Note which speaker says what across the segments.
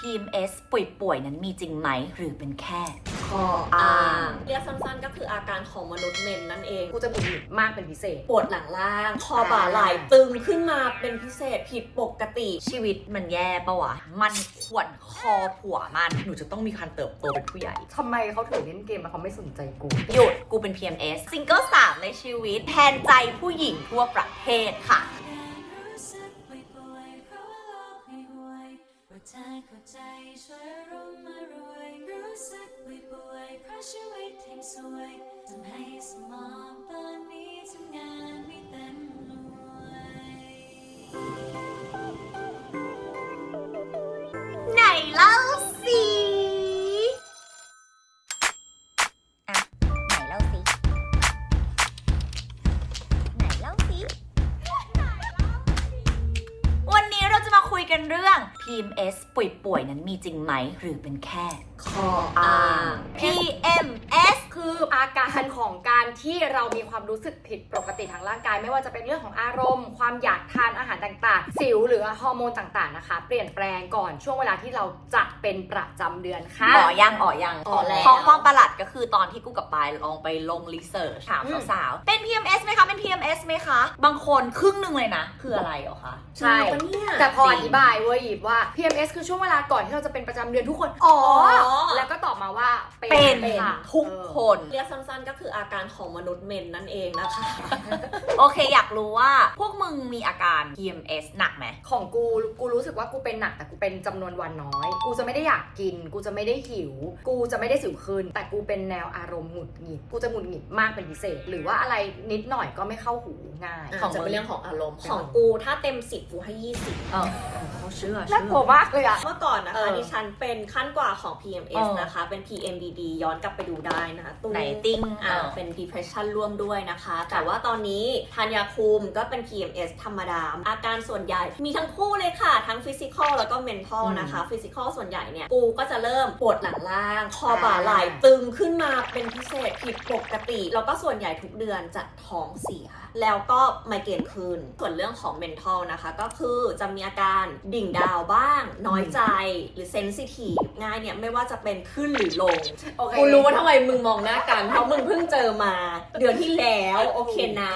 Speaker 1: PMS ป่วยๆนั้นมีจริงไหมหรือเป็นแค่
Speaker 2: ข้ออ้างเรียกสั้นๆ ก็คืออาการของมนุษย์เมนนั่นเอง
Speaker 3: กูจะหงุดหงิดมากเป็นพิเศษ
Speaker 2: ปวดหลังล่าง คอบ่าไหล่ตึงขึ้นมาเป็นพิเศษผิดปกติ
Speaker 1: ชีวิตมันแย่ปะวะ มันข่วนคอผัวมัน หนูจะต้องมีการเติบโตเป็นผู้ใหญ่
Speaker 3: ทำไมเขาถึงเล่นเกมแล้วเขาไม่สนใจกู
Speaker 1: หยุดกูเป็น PMS ซิงเกิล3ในชีวิต แทนใจผู้หญิงทั่วประเทศค่ะ
Speaker 4: รู้ ใจเธอข้าใจช่วยร่มมารวยรู้สึกป่วยๆเพราะชีวิตทิ้งสวยทำให้สมองตอนนี้ทำงานไม่เต็มหน่วย
Speaker 1: กันเรื่อง PMS ป่วยๆนั้นมีจริงไหม หรือเป็นแค่
Speaker 2: ข้ออ้าง
Speaker 1: PMS
Speaker 3: คืออาการของการที่เรามีความรู้สึกผิดปกติทางร่างกาย ไม่ว่าจะเป็นเรื่องของอารมณ์ ความอยากทานอาหารต่างๆ สิวหรือฮอร์โมนต่างๆนะคะ เปลี่ยนแปลงก่อนช่วงเวลาที่เราจะเป็นประจำเดือนค่ะ
Speaker 1: อ๋อยังอ๋อยัง
Speaker 2: อ๋อแล้ว
Speaker 1: เพราะความประหลาดก็คือตอนที่กูกับปายลองไปลงรีเสิร์ชถาม
Speaker 3: อืม
Speaker 1: สาวๆเป็น PMS ไหมคะ เป็น PMS ไหมคะ บางคนครึ่งหนึ่งเลยนะ คืออะไรเหรอคะ
Speaker 3: ใช่
Speaker 2: จริงปะเนี่ย
Speaker 3: แต่พอ
Speaker 1: จริ
Speaker 3: องธิบายเว้ยหยิบว่า PMS คือช่วงเวลาก่อนที่เราจะเป็นประจำเดือนทุกคน อ๋อ แล้วก็ตอบมาว่า
Speaker 1: เป็น
Speaker 3: ค่ะ
Speaker 1: ทุก
Speaker 3: เออ
Speaker 1: คน
Speaker 2: เรียกสั้นๆ ก็คืออาการของมนุษย์เมนนั่นเองนะคะ
Speaker 1: โอเคอยากรู้ว่าพวกมึงมีอาการ PMS หนักไหม
Speaker 3: ของกู กูรู้สึกว่ากูเป็นหนักแต่กูเป็นจำนวนวันน้อย กูจะไม่ได้อยากกิน กูจะไม่ได้หิว กูจะไม่ได้สิวขึ้นแต่กูเป็นแนวอารมณ์หงุดหงิด กูจะหงุดหงิดมากเป็นพิเศษ หรือว่าอะไรนิดหน่อยก็ไม่เข้าหูง่าย
Speaker 1: ของ
Speaker 2: จะเป็น
Speaker 1: มึง
Speaker 2: เรื่องของอารมณ์ ของกูถ้าเต็มสิบกูให้ยี่สิบ
Speaker 1: เออเขาเชื่อ
Speaker 3: น่า
Speaker 1: เชื่
Speaker 3: กลัวมากเลยอะ
Speaker 2: เมื่อก่อนนะ
Speaker 3: เอ
Speaker 2: คะ
Speaker 3: อ
Speaker 2: ดิฉันเป็นขั้นกว่าของ PMS
Speaker 1: เออ
Speaker 2: นะคะ เป็น PMDD ย้อนกลับไปดูได้นะคะตู้
Speaker 1: ไหนติ้ง
Speaker 2: อ่า
Speaker 1: เออ
Speaker 2: เป็น depression ร่วมด้วยนะคะ แต่ว่าตอนนี้ทานยาคุมก็เป็น PMS ธรรมดา อาการส่วนใหญ่มีทั้งคู่เลยค่ะ ทั้ง physical แล้วก็ mental นะคะ physical ส่วนใหญ่เนี่ย กูก็จะเริ่มปวดหลังล่าง คอบ่า ไหล่ตึงขึ้นมาเป็นพิเศษผิดปกติ แล้วก็ส่วนใหญ่ทุกเดือนจะท้องเสียแล้วก็ไมเกรนคืน ส่วนเรื่องของ mental นะคะ ก็คือจะมีอาการดิ่งดาวบ้าง น้อยใจหรือ sensitive ง่ายเนี่ย ไม่ว่าจะเป็นขึ้นหรือลง
Speaker 3: โอเค
Speaker 2: กูรู้ว่าทำไมมึงมองหน้ากัน เพราะมึงเพิ่งเจอมา เดือนที่แล้ว โอเคนะ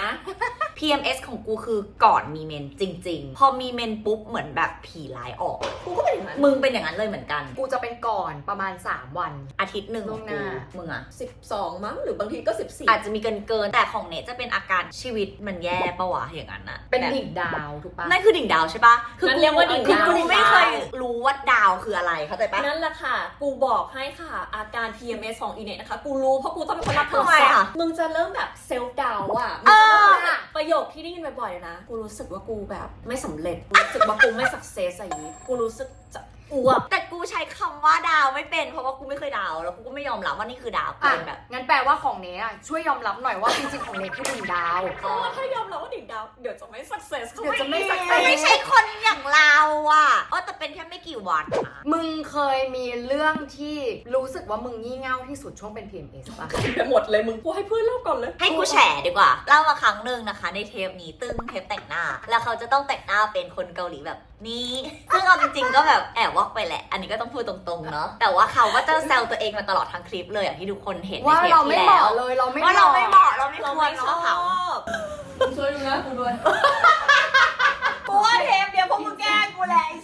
Speaker 1: PMS ของกูคือก่อนมีเมนจริง ๆ พอมีเมนปุ๊บเหมือนแบบผีร้ายออก
Speaker 2: กูก็เป็นอย่างนั้น
Speaker 1: มึงเป็นอย่างนั้นเลยเหมือนกัน
Speaker 3: กูจะเป็นก่อนประมาณ 3 วัน
Speaker 1: อาทิตย์หนึ่งของ
Speaker 3: ล่วงหน้า
Speaker 1: กูมึงอะ
Speaker 2: สิบสองมั้งหรือบางทีก็สิบสี่
Speaker 1: อาจจะมีเกินเกินๆแต่ของเนทจะเป็นอาการชีวิตมันแย่ปะวะอย่างนั้นอะ
Speaker 3: เป็น
Speaker 1: แบบ
Speaker 3: ดิ่งดาวถูกปะ
Speaker 1: นั่นคือดิ่งดาวใช่ปะคื
Speaker 2: นั่นเรียกว่าดิ่ง
Speaker 1: คือ
Speaker 2: ดาว
Speaker 1: กูไม่เคยรู้ว่าดาวคืออะไรเข้าใจปะ
Speaker 2: นั่นแหละค่ะ กูบอกให้ค่ะ อาการ PMS ของอีเนตนะคะ กูรู้เพราะกูต้องเป็นคนรับโทร
Speaker 1: ทำไม
Speaker 2: ศัพ
Speaker 1: อะ
Speaker 2: ท์มึงจะเริ่มแบบเซลฟ์ดาวอะ
Speaker 1: เอ
Speaker 2: มึง
Speaker 1: อ
Speaker 2: จะแบบประโยคที่ได้ยินบ่อยๆเลยนะ กูรู้สึกว่ากูแบบไม่สำเร็จ กูรู้สึกว่ากูไม่สักเซสอะไรอย่างงี้ กูรู้สึกจะ อ้วก
Speaker 1: แต่กูใช้คำว่าดาวไม่เป็นเพราะว่ากูไม่เคยดาว แล้วกูก็ไม่ยอมรับว่านี่คือดาวกู
Speaker 3: อะ
Speaker 1: เป็นแบบ
Speaker 3: งั้นแปลว่าของเนยอะช่วยยอมรับหน่อยว่าจริงๆของเนยคือดิ่งดาว
Speaker 2: เพราะว่าถ้ายอมรับว่าดิ่งดาว เดี๋ยวจะไม่สักเซส
Speaker 3: เดี๋ยวจะไม่ success
Speaker 1: มันไม่ใช่คนอย่างเราอะเออแต่เป็นแค่ไม่กี่วันอะ
Speaker 3: มึงเคยมีเรื่องที่รู้สึกว่ามึงงี่เง่าที่สุดช่วงเป็น PMS ปะ
Speaker 2: ไปหมดเลยมึงกูให้เพื่อนเล่าก่อนเลย
Speaker 1: ให้กูแฉดีกว่าเล่ามาครั้งหนึ่งนะคะ ในเทปนี้ตึ้งเทปแต่งหน้า แล้วเขาจะต้องแต่งหน้าเป็นคนเกาหลีแบบนี้ ซึ่งเอาจริงๆก็แบบแอบวอกไปแหละ อันนี้ก็ต้องพูดตรงๆเนาะ แต่ว่าเขาก็จะแซวตัวเองมาตลอดทั้งคลิปเลยอย่างที่ทุกคนเห็นใน
Speaker 3: ว่า
Speaker 1: เทป
Speaker 3: เราไม่
Speaker 1: ที่
Speaker 3: เห
Speaker 1: แล้
Speaker 3: มาะ
Speaker 1: ว
Speaker 3: เลยเราไม่
Speaker 1: ว่าเราไม่เหมาะเราไม่
Speaker 2: เรา
Speaker 1: คว
Speaker 2: ไม่
Speaker 1: ร
Speaker 2: ช
Speaker 1: เนาะ
Speaker 2: อ
Speaker 1: เขา
Speaker 2: บช่วยดูนะกูด้วย
Speaker 1: กูว่าเทปเดียวพวกมึงแกล้งกูแหละไอ้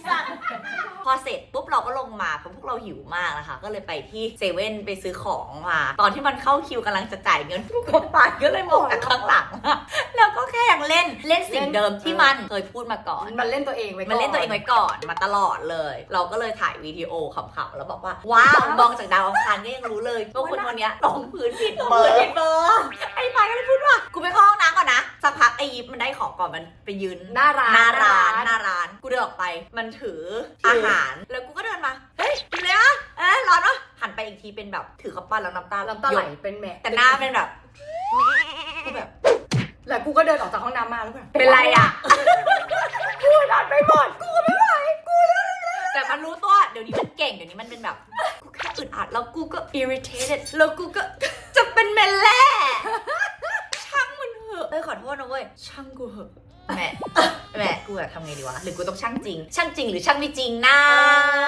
Speaker 1: สัสพ อเสร็จปุ๊บเราก็ลงมาเพราะพวกเราหิวมากนะคะ ก็เลยไปที่เซเว่นไปซื้อของมา ตอนที่มันเข้าคิวกำลังจะจ่ายเงินทุกคนไปก็เลยมองจากข้างหลังอะแล้วก็แค่ยังเล่นเล่นสิ่งเดิมที่มันเคยพูดมาก่อน
Speaker 3: มันเล่นตัวเองไว้ก่อน
Speaker 1: มันเล่นตัวเองไว้ก่อนมาตลอดเลย เราก็เลยถ่ายวิดีโอขำๆแล้วบอกว่า ว้าวมองจากดาวอังคารก็ยังรู้เลยว่าคนคนเนี้ยลงพื้นผิดเบอร์
Speaker 2: ผิดเบอร์
Speaker 1: ไอ้ปายก็เลยพูดว่ากูไปเข้าห้องน้ำก่อนนะสักพักไอ้ยิปมันได้ของก่อนมันไปยืน
Speaker 3: หน้าร้าน
Speaker 1: หน้าร้านหน้าร้านกูเดินออกไป มันถืออาหารแล้วกูก็เดินมาเฮ้ยกินเลยอะเอ๊ะร้อนวะหันไปอีกทีเป็นแบบถือข้าวปั้นแล้วน้ำตา
Speaker 3: น้ำตาไหล
Speaker 1: ย
Speaker 3: เป็นแม่
Speaker 1: แต่หน้าเป็นแบบกูแบบ
Speaker 3: แล้วกูก็เดินออกจากห้องน้ำมาแล้วแบบ
Speaker 1: เป็นไรอะ
Speaker 3: กูดันไปหมดกูไม่ไหว
Speaker 1: แต่มันรู้ตัวเดี๋ยวนี้มันเก่งเดี๋ยวนี้มันเป็นแบบกูแค่อึดอัดแล้วกูก็ irritated แล้วกูก็จะเป็นเมลแล่ช่างมันเถอะเอ้ยขอโทษนะเว้ยช่างกูเหอะแหม่ แหม่กูแบบทำไงดีวะหรือกูต้องช่างจริง ช่างจริงหรือช่างไม่จริงนะ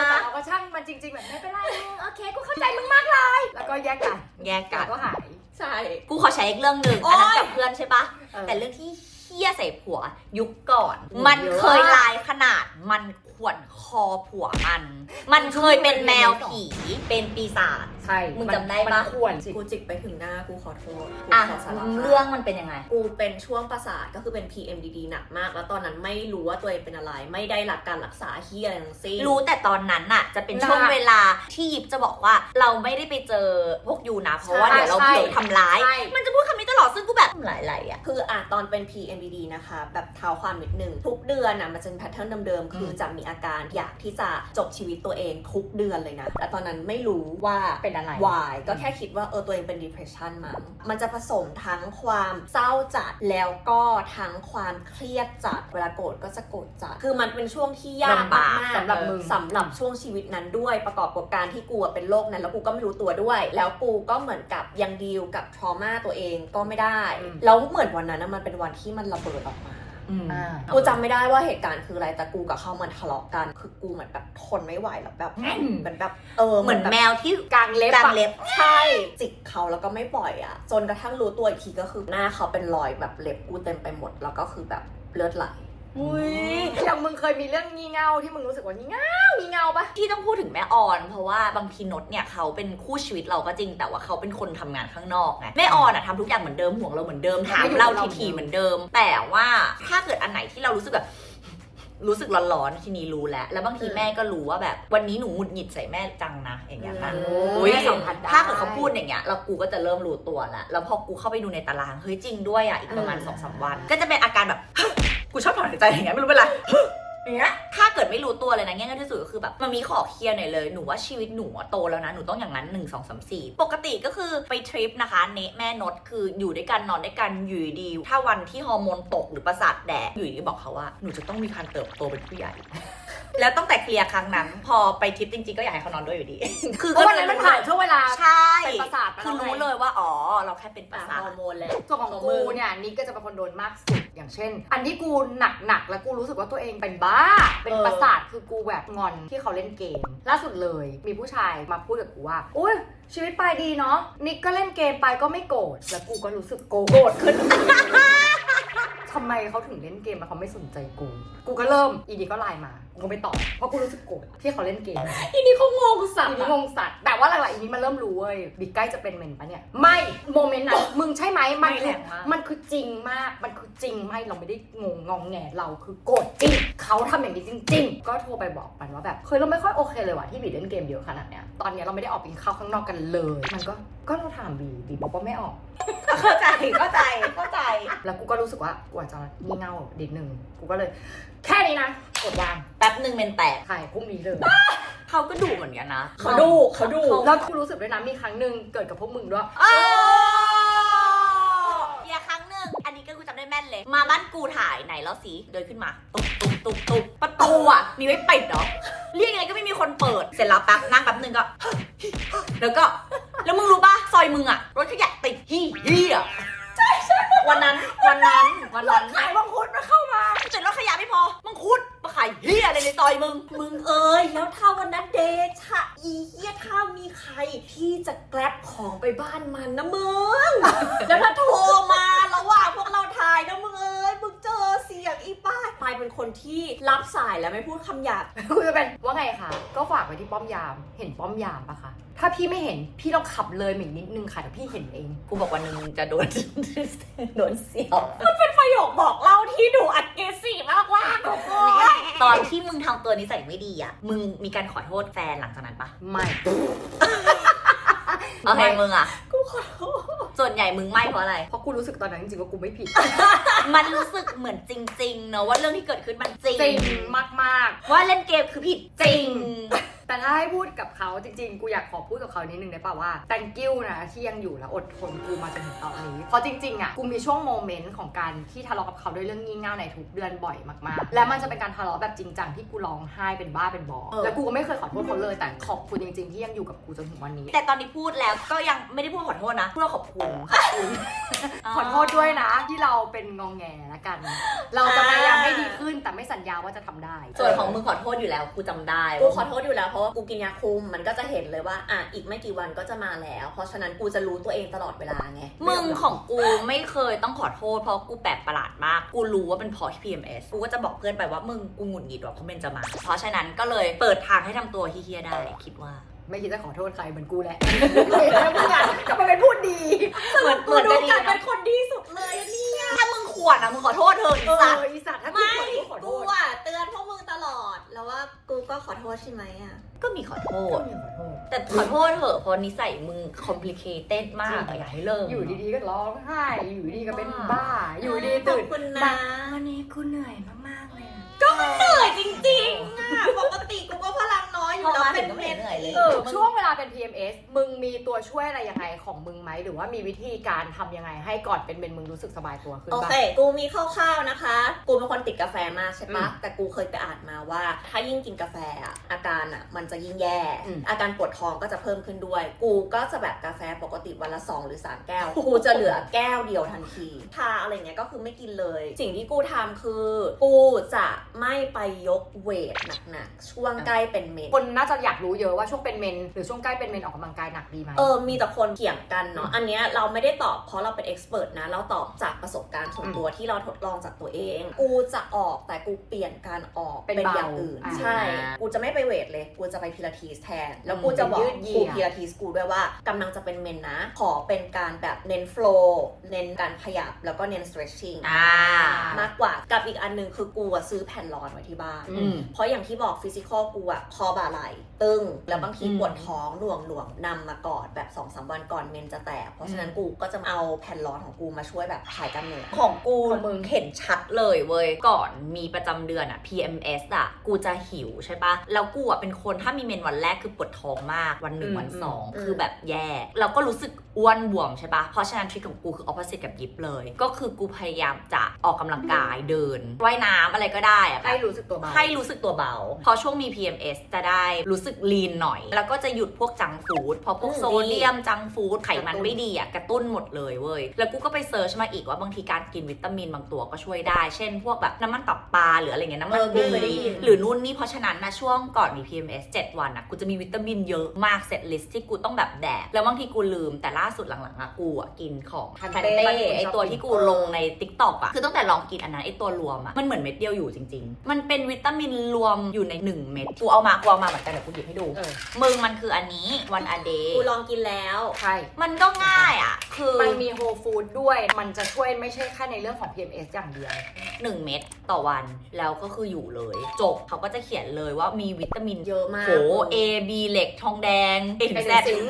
Speaker 3: แต่เราก็ช่างกันจริงๆแบบไม่เป็นไรมึงโอเคกูเข้าใจมึงมากเลย แล้วก็แยกกัน
Speaker 1: แยกกั
Speaker 3: แล้
Speaker 1: น
Speaker 3: วก็หาย
Speaker 2: ใช่
Speaker 1: กูขอใช้อีกเรื่องหนึ่ง
Speaker 2: โอ๊
Speaker 1: อัน
Speaker 2: ย
Speaker 1: นั้นกับเพื่อนใช่ปะ
Speaker 3: เออ
Speaker 1: แต่เรื่องที่เฮี้ยใส่ผัวยุคก่อน
Speaker 3: โอ้ย
Speaker 1: มัน
Speaker 3: เยอะ
Speaker 1: เคยลายขนาดมันข่วนคอผัวมัน มันเคยเป็นแมวผีเป็นปีศาจ
Speaker 3: ใช่
Speaker 1: มึงจำได้
Speaker 3: มั
Speaker 1: ปะ
Speaker 3: นควรสิ
Speaker 2: กูจิกไปถึงหน้ากูขอโทษกู
Speaker 1: อะ
Speaker 2: ขอสารภาพ
Speaker 1: เรื่องมันเป็นยังไง
Speaker 2: กูเป็นช่วงประสาทก็คือเป็น PMDD หนักมาก แล้วตอนนั้นไม่รู้ว่าตัวเองเป็นอะไร ไม่ได้รับการรักษาเฮียอะไรทั้งสิ้น
Speaker 1: รู้แต่ตอนนั้นน่ะ จะเป็นช่วง
Speaker 3: น่ะ
Speaker 1: เวลาที่ยิบจะบอกว่า เราไม่ได้ไปเจอพวกยูนะเพราะว่า
Speaker 3: ใช่
Speaker 1: เดี๋ยวเรา
Speaker 3: ใช่
Speaker 1: เผลอทำร้าย
Speaker 3: ใช่
Speaker 1: มัน กูแบบหลายๆอะ
Speaker 2: คืออะตอนเป็น PMDD นะคะ แบบเท้าความนิดนึงทุกเดือนอะมันจะเป็นแพทเทิร์นเดิมๆ คือจะมีอาการอยากที่จะจบชีวิตตัวเองทุกเดือนเลยนะ แต่ตอนนั้นไม่รู้ว่า
Speaker 3: เป็นอะไร
Speaker 2: why ก็แค่คิดว่าเออตัวเองเป็น depression มั้ง มันจะผสมทั้งความเศร้าจัดแล้วก็ทั้งความเครียดจัด เวลาโกรธก็จะโกรธจัด คือมันเป็นช่วงที่ยาก
Speaker 1: ลำบาก
Speaker 2: มากๆ
Speaker 3: สำหรับมึง
Speaker 2: สำหรับช่วงชีวิตนั้นด้วยประกอบกับการที่กูอะเป็นโรคนั้นแล้วกูก็ไม่รู้ตัวด้วย แล้วกูก็เหมือนกับยังดีลกับทรมาตัวเองก็ไม่ได้
Speaker 3: อืม
Speaker 2: แล้วเหมือนวันนั้นนะมันเป็นวันที่มันระเบิดออกมา
Speaker 3: อ่า
Speaker 2: กูจำไม่ได้ว่าเหตุการณ์คืออะไรแต่กูกับเขามันทะเลาะกัน คือกูเหมือนแบบทนไม่ไหวแล้วแบบ
Speaker 3: อืม
Speaker 2: เหมือนแบบเออ
Speaker 1: เหมือน
Speaker 2: แบบ
Speaker 1: แมวที่
Speaker 3: กลางเล็บ
Speaker 1: กลาง
Speaker 3: อะ
Speaker 1: เล็บ
Speaker 2: ใช่จิกเขาแล้วก็ไม่ปล่อยอะจนกระทั่งรู้ตัวอีกทีก็คือหน้าเขาเป็นรอยแบบเล็บกูเต็มไปหมด แล้วก็คือแบบเลือดไหล
Speaker 1: อุ้ย
Speaker 3: อย่างมึงเคยมีเรื่องงี่เง่าที่มึงรู้สึกว่างี่เง่างี่เง่าปะ
Speaker 1: ที่ต้องพูดถึงแม่ออน เพราะว่าบางทีนดเนี่ยเขาเป็นคู่ชีวิตเราก็จริง แต่ว่าเขาเป็นคนทำงานข้างนอกไงแม่ออนอะทำทุกอย่างเหมือนเดิมห่วงเราเหมือนเดิมถามเราทีๆเหมือนเดิม แต่ว่าถ้าเกิดอันไหนที่เรารู้สึกแบบรู้สึกร้อนๆทีนี้รู้แล้ว แล้วบางที
Speaker 2: อืม
Speaker 1: แม่ก็รู้ว่าแบบ วันนี้หนูหงุดหงิดใส่แม่จังนะอย่างเงี้ยค่ะ
Speaker 2: อื
Speaker 1: อุ้ย
Speaker 3: แม่สัมผัสได้
Speaker 1: ถ้าเกิดเขาพูดอย่างเงี้ยเรากูก็จะเริ่มรู้ตัวแล้วแล้วพอกูเข้าไปดูในตารางเฮ้ยจริงด้วยอะอีกประมาณ
Speaker 2: อืม
Speaker 1: สองสามวัน ก็จะเป็นอาการแบบ กูชอบถอนหายใจอย่างเงี้ยไม่รู้เป็นไรอย่างเงี้ย ถ้าเกิดไม่รู้ตัวเลยนะง่ายๆที่สุดก็คือแบบมันมีขอเคลียร์หน่อยเลยหนูว่าชีวิตหนูอะโตแล้วนะหนูต้องอย่างนั้นหนึ่งสองสามสี่ปกติก็คือไปทริปนะคะเนะแม่นดคืออยู่ด้วยกันนอนด้วยกันอยู่ดีๆถ้าวันที่ฮอร์โมนตกหรือประสาทแดกอยู่ดีๆบอกเขาว่าหนูจะต้องมีการเติบโตเป็นผู้ใหญ่ แล้วตั้งแต่เคลียร์ครั้งนั้น พอไปทริปจริงๆก็อยากให้เขานอนด้วยอยู่ดี คือ
Speaker 3: เพราะวันนั้นมันผ่านช่วงเวลา
Speaker 1: ใช่
Speaker 3: เป็นประสาทไป
Speaker 1: คือ
Speaker 3: แล้วไง
Speaker 1: รู้เลยว่าอ๋อเราแค่เป็นประ
Speaker 2: อะ
Speaker 1: สาท
Speaker 2: ฮอร์โมนแหละ
Speaker 3: ส่วนของกูเนี่ยนิกก็จะเป็นคนโดนมากสุดอย่างเช่น อันที่กูหนักหนักๆแล้วกูรู้สึกว่าตัวเองเป็นบ้า เป็น
Speaker 2: เออ
Speaker 3: ประสาทคือกูแบบงอนที่เขาเล่นเกม ล่าสุดเลยมีผู้ชายมาพูดกับกูว่าอุ้ยชีวิตไปดีเนาะนิกก็เล่นเกมไปก็ไม่โกรธแล้วกูก็รู้สึกโกรธขึ้น ทำไมเขาถึงเล่นเกมแล้วเขาไม่สนใจกู กูก็เริ่มอีดีก็ไลน์มากูก็ไม่ตอบเพราะกูรู้สึกโกรธที่เขาเล่นเกม
Speaker 2: ทีนี้เขางงสัต
Speaker 3: อี
Speaker 2: ว์
Speaker 3: นี้งงสัตว์แต่ว่าหลังๆอีนี้มันเริ่มรู้เว้ยบิ๊กใกล้จะเป็นเมนปะเนี่ยไม่โมเมนต์นั้นมึงใช่ไหมมัน
Speaker 1: ไม่
Speaker 3: คื
Speaker 1: แร
Speaker 3: อง
Speaker 1: มาก
Speaker 3: มันคือจริงมากมันคือจริงไม่เราไม่ได้งงงองแงเราคือโกรธจริงเขาทำอย่างนี้จริง ๆ ก็โทรไปบอกมันว่าแบบเคยเราไม่ค่อยโอเคเลยว่ะที่บีเล่นเกมเยอะขนาดเนี้ยตอนเนี้ยเราไม่ได้ออกไปกินข้าวข้างนอกกันเลย มันก็ก็เราถามบีบีบอกว่าไม่ออก
Speaker 1: เข้าใจเข้าใจเข้าใจ
Speaker 3: แล้วกูก็รู้สึกว่ากูอาจจะงี่เง่าดิดนึงกูก็เลย แค่นี้นะ กดวาง
Speaker 1: แป๊บหนึ่งเมนแตก
Speaker 3: ใช่พรุ่งนี้เลย
Speaker 1: เขาก็ดูเหมือนกันนะ
Speaker 2: เขาดูเขาดู
Speaker 3: แล้วกูรู้สึกด้วยนะมีครั้งหนึ่งเกิดกับพวกมึงด้วย
Speaker 1: โอ้อย่าครั้งหนึ่งอันนี้ก็กูจำได้แม่นเลย มาบ้านกูถ่ายไหนแล้วสิเดินขึ้นมาตุ๊บตุ๊บตุ๊บตุ๊บประตูอะมีไว้ปิดเหรอเรียกยังไงก็ไม่มีคนเปิด เสร็จแล้วแป๊บนั่งแป๊บหนึ่งก็ แล้วก็ แล้วมึงรู้ป่ะซอยมึงอะรถขยะติดฮี่ฮี่อะใช่ใช่วันนั้นวันนั้นวันนั้น
Speaker 3: ขายบางคนมาเข้ามา
Speaker 1: เสร็จรถขยะายเฮียอะไรในซอยมึง
Speaker 2: มึงเอ้ยแล้วถ้าวันนั้นเดชะอีเหี้ยถ้ามีใครที่จะแกลบของไปบ้านมันนะมึง แล้วถ้าโทรมาระหว่างพวกเราถ่ายนะมึงเอ้ย อีป้ายปายเป็นคนที่รับสายแล้วไม่พูดคำหยาบ
Speaker 3: กูจะเป็นว่าไงคะ ก็ฝากไว้ที่ป้อมยาม เห็นป้อมยามปะคะ ถ้าพี่ไม่เห็น พี่ต้องขับเลยมาอีกนิดนึงค่ะเดี๋ยวพี่เห็นเอง
Speaker 1: กูบอกวันหนึงมึงจะโดน โดนเสียว
Speaker 2: ประโยคบอกเล่าที่ดูอัดเกสีมากว่า
Speaker 1: ตอนที่มึงทำตัวนิสัยไม่ดีอะ มึงมีการขอโทษแฟนหลังจากนั้นปะ
Speaker 3: ไม่
Speaker 1: โอเค
Speaker 3: ไม่
Speaker 1: มึงอะ
Speaker 2: กูขอโทษ
Speaker 1: ส่วนใหญ่มึงไม่เพราะอะไร
Speaker 3: เพราะกูรู้สึกตอนนั้นจริงๆว่ากูไม่ผิด
Speaker 1: มันรู้สึกเหมือนจริง ๆ เนอะว่าเรื่องที่เกิดขึ้นมันจริง
Speaker 3: จริงมาก
Speaker 1: ว่าเล่นเกมคือผิดจริง
Speaker 3: ๆ แต่ถ้าให้พูดกับเขาจริงๆ กูอยากขอพูดกับเขานิดนึงได้ป่าว่า thank you นะที่ยังอยู่และอดทนกูมาจนถึงตอนนี้เพราะจริงๆอะกูมีช่วงโมเมนต์ของการที่ทะเลาะกับเขาด้วยเรื่องงี่เง่าในทุกเดือนบ่อยมากๆ และมันจะเป็นการทะเลาะแบบจริงจังที่กูร้องไห้เป็นบ้าเป็นบอ
Speaker 2: เออ
Speaker 3: แล้วกูก็ไม่เคยขอโทษเขาเลยแต่ขอบคุณจริง ๆ ที่ยังอยู่กับกูจนถึงวันนี้
Speaker 1: แต่ตอนนี้พูดแล้วก็ยังไม่ได้พูดขอโทษนะพูดว่าขอบคุณขอบคุณ
Speaker 3: ขอโทษด้วยนะ ที่เราเป็นงองแงละกัน เราจะพยายามให้ดีขึ้นแต่ไม่สัญญาว่าจะทำได้
Speaker 1: ส่วนของมึงขอโทษอยู่แล้วกูจำได้
Speaker 2: กูขอโทษอยู่แล้วเพราะว่ากูกินยาคุมมันก็จะเห็นเลยว่าอะอีกไม่กี่วันก็จะมาแล้ว เพราะฉะนั้นกูจะรู้ตัวเองตลอดเวลาไง
Speaker 1: มึงของกูไม่เคยต้องขอโทษเพราะกูแปลกประหลาดมาก กูรู้ว่าเป็นเพราะ PMS กูก็จะบอกเพื่อนไปว่ามึงกูหงุดหงิดว่ะเพราะเมนจะมา เพราะฉะนั้นก็เลยเปิดทางให้ทำตัวเฮี้ยๆได้คิดว่า
Speaker 3: ไม่คิดจะขอโทษใครเหมือนกูแหละแล้วมึงอะก็มาเป็นพูดดี
Speaker 1: เหมือน
Speaker 2: กู
Speaker 1: เหมือน
Speaker 2: ดู
Speaker 1: จะดี
Speaker 2: กลายเป็
Speaker 1: นะ
Speaker 2: นคนดีสุดเลยอะเนี่ย
Speaker 1: ถ้ามึงขวดอะมึงขอโทษเธออี
Speaker 3: เอ
Speaker 1: สัตว์
Speaker 3: ออีสัตว์ถ้ากู
Speaker 2: ไม่
Speaker 3: ขอโทษกูขอโท
Speaker 2: กู
Speaker 3: ษ
Speaker 2: อะเตือนพวกมึงตลอด แล้วว่ากูก็ขอโทษใช่ไหมอะ
Speaker 1: ก็มีขอโท
Speaker 3: ก็
Speaker 1: ษ
Speaker 3: มีขอโทษ
Speaker 1: แต่ขอโทษเถอะเพราะนิสัยมึง complicated มากอะอยากให้เลิก
Speaker 3: อยู่ดีๆก็ร้องไห้ อยู่ดีก็เป็นบ้า อยู่ดีตื่น
Speaker 2: ขอบคุณนะ
Speaker 3: มาวันนี้กูเหนื่อยมาก ๆเลยนะ
Speaker 2: เหนื่อยจริงๆอะปกติกูก็พลังน้อยอยู่
Speaker 1: พอ
Speaker 2: แล้ว
Speaker 1: มา
Speaker 2: เป็
Speaker 1: ถึ
Speaker 2: น
Speaker 1: งก็ไม่
Speaker 2: เม็
Speaker 1: เห็
Speaker 2: ด
Speaker 1: นเหนื่อยเลย
Speaker 3: เออช่วงเวลาเป็น PMS มึงมีตัวช่วยอะไรยังไงของมึงไหม หรือว่ามีวิธีการทำยังไงให้ก่อนเป็นเมนมึงรู้สึกสบายตัวขึ้น
Speaker 2: โอ
Speaker 3: บ้าง
Speaker 2: เค กูมีคร่าวๆนะคะ กูเป็นคนติดกาแฟมากใช่ปะ
Speaker 3: อืม
Speaker 2: แต่กูเคยไปอ่านมาว่า ถ้ายิ่งกินกาแฟอะอาการอะมันจะยิ่งแย่
Speaker 3: อืม
Speaker 2: อาการปวดท้องก็จะเพิ่มขึ้นด้วย กูก็จะแบบกาแฟปกติวันละ 2 หรือ 3 แก้ว กูจะเหลือแก้วเดียวทันทีชาอะไรเงี้ยก็คือไม่กินเลย สิ่งที่กูทำคือ กูจะไม่ไปยกเวทหนักๆ ช่วงใกล้เป็นเมน
Speaker 3: คนน่าจะอยากรู้เยอะว่าช่วงเป็นเมน หรือช่วงใกล้เป็นเมนออกกำลังกายหนักดีไหม
Speaker 2: เออ มีแต่คนเถียงกันเนาะ อันเนี้ยเราไม่ได้ตอบเพราะเราเป็นเอ็กซ์เพรสนะ เราตอบจากประสบการณ์ส่วนตัวที่เราทดลองจากตัวเอง กูจะออกแต่กูเปลี่ยนการออก
Speaker 3: เป็น
Speaker 2: เป็น
Speaker 3: เบา
Speaker 2: อย่างอื่น
Speaker 3: อ่า
Speaker 2: ใช่ กูจะไม่ไปเวทเลย กูจะไปพิลาทิสแทน แล้วกูจะบอก
Speaker 3: ยืดเหยี
Speaker 2: ครู
Speaker 3: ยด
Speaker 2: พิลาทิสกูด้วยว่ากำลังจะเป็นเมนนะ ขอเป็นการแบบเน้น flow เน้นการขยับแล้วก็เน้น stretching
Speaker 1: อ่า
Speaker 2: มากกว่ากับอีกอันหนึงคือกูอะซื้อแผ่นร้อนไว้ที่บ้าน
Speaker 1: อืม
Speaker 2: เพราะอย่างที่บอกฟิสิกอลกูอะคอบ่าไหล ตึง แล้วบางที
Speaker 1: อืม
Speaker 2: ปวดท้องหน่วงหน่วงๆนำมาก่อนแบบ2อสวันก่อนเมนจะแตก เพราะฉะนั้นกูก็จะเอาแผ่นร้อนของกูมาช่วยแบบถ่ายกล้ามเนื้อ
Speaker 1: ของกู
Speaker 3: ของมึง
Speaker 1: เห็นชัดเลยเว้ย ก่อนมีประจำเดือนอะ PMS อะกูจะหิวใช่ปะแล้วกูอะเป็นคนถ้ามีเมนวันแรกคือปวดท้องมากวันหนึ่ง
Speaker 3: อืม
Speaker 1: วันสอง
Speaker 2: อืม
Speaker 1: คือแบบแย่แล้วก็รู้สึกอ้วนบวมใช่ปะเพราะฉะนั้นทริคของกูคือ opposite กับยิปเลย ก็คือกูพยายามจะออกกำลังกายเดินว่ายน้ำอะไรก็ได้อะแบบ
Speaker 3: ให้รู้สึกตัวเบา
Speaker 1: ให้รู้สึกตัวเบาพอช่วงมี PMS จะได้รู้สึกลีนหน่อย แล้วก็จะหยุดพวกจังฟู้ดพอพวก
Speaker 2: อืม
Speaker 1: โซเดียมจังฟู้ดไขมัน
Speaker 3: กระตุ้น
Speaker 1: ไม่ดีอะกระตุ้นหมดเลยเว้ยแล้วกูก็ไปเซิร์ชมาอีกว่าบางทีการกินวิตามินบางตัวก็ช่วยได้ เช่น พวกแบบน้ำมันตับปลาหรืออะไรเงี้ยน้ำมัน
Speaker 2: เออกู
Speaker 1: ดี
Speaker 2: เคยได้ยิน
Speaker 1: หรือนู่นนี่เพราะฉะนั้นนะช่วงก่อนมี PMS 7 วันอะกูจะมีวิตามินเยอะมากเซตลิสที่กูต้องแบบแดกแล้วบางทีกูลืมแต่ล่าสุดหลังๆอะกูอะกินของ
Speaker 3: คัน
Speaker 1: คัน
Speaker 3: เต้
Speaker 1: เต้
Speaker 3: ที่คุณชอบ
Speaker 1: ไอตัว
Speaker 3: กิน
Speaker 1: ที่กูลงใน t ิ k t o k อะคือตั้งแต่ลองกินอันนั้นไอตัวรวมอะมันเหมือนเม็ดเดียวอยู่จริง ๆ มันเป็นวิตามินรวมอยู่ใน 1 เม็ดกูเอามากูเอามาเหมือนกันเดี๋ยวกูหยิบให้ดู
Speaker 3: เออ
Speaker 1: มึงมันคืออันนี้วันอเด
Speaker 2: กูลองกินแล้ว
Speaker 3: ใช่
Speaker 1: มันก็ง่ายอะ คือ
Speaker 3: มันมีโฮฟู้ดด้วย มันจะช่วยไม่ใช่แค่ในเรื่องของ PMS อย่างเดียว
Speaker 1: 1เม็ดต่อวันแล้วก็คืออยู่เลย จบเขาก็จะเขียนเลยว่ามีวิตามิน
Speaker 2: เยอะมาก
Speaker 1: โห A B เหล็กทองแดง A ถึง Z
Speaker 3: A ถึง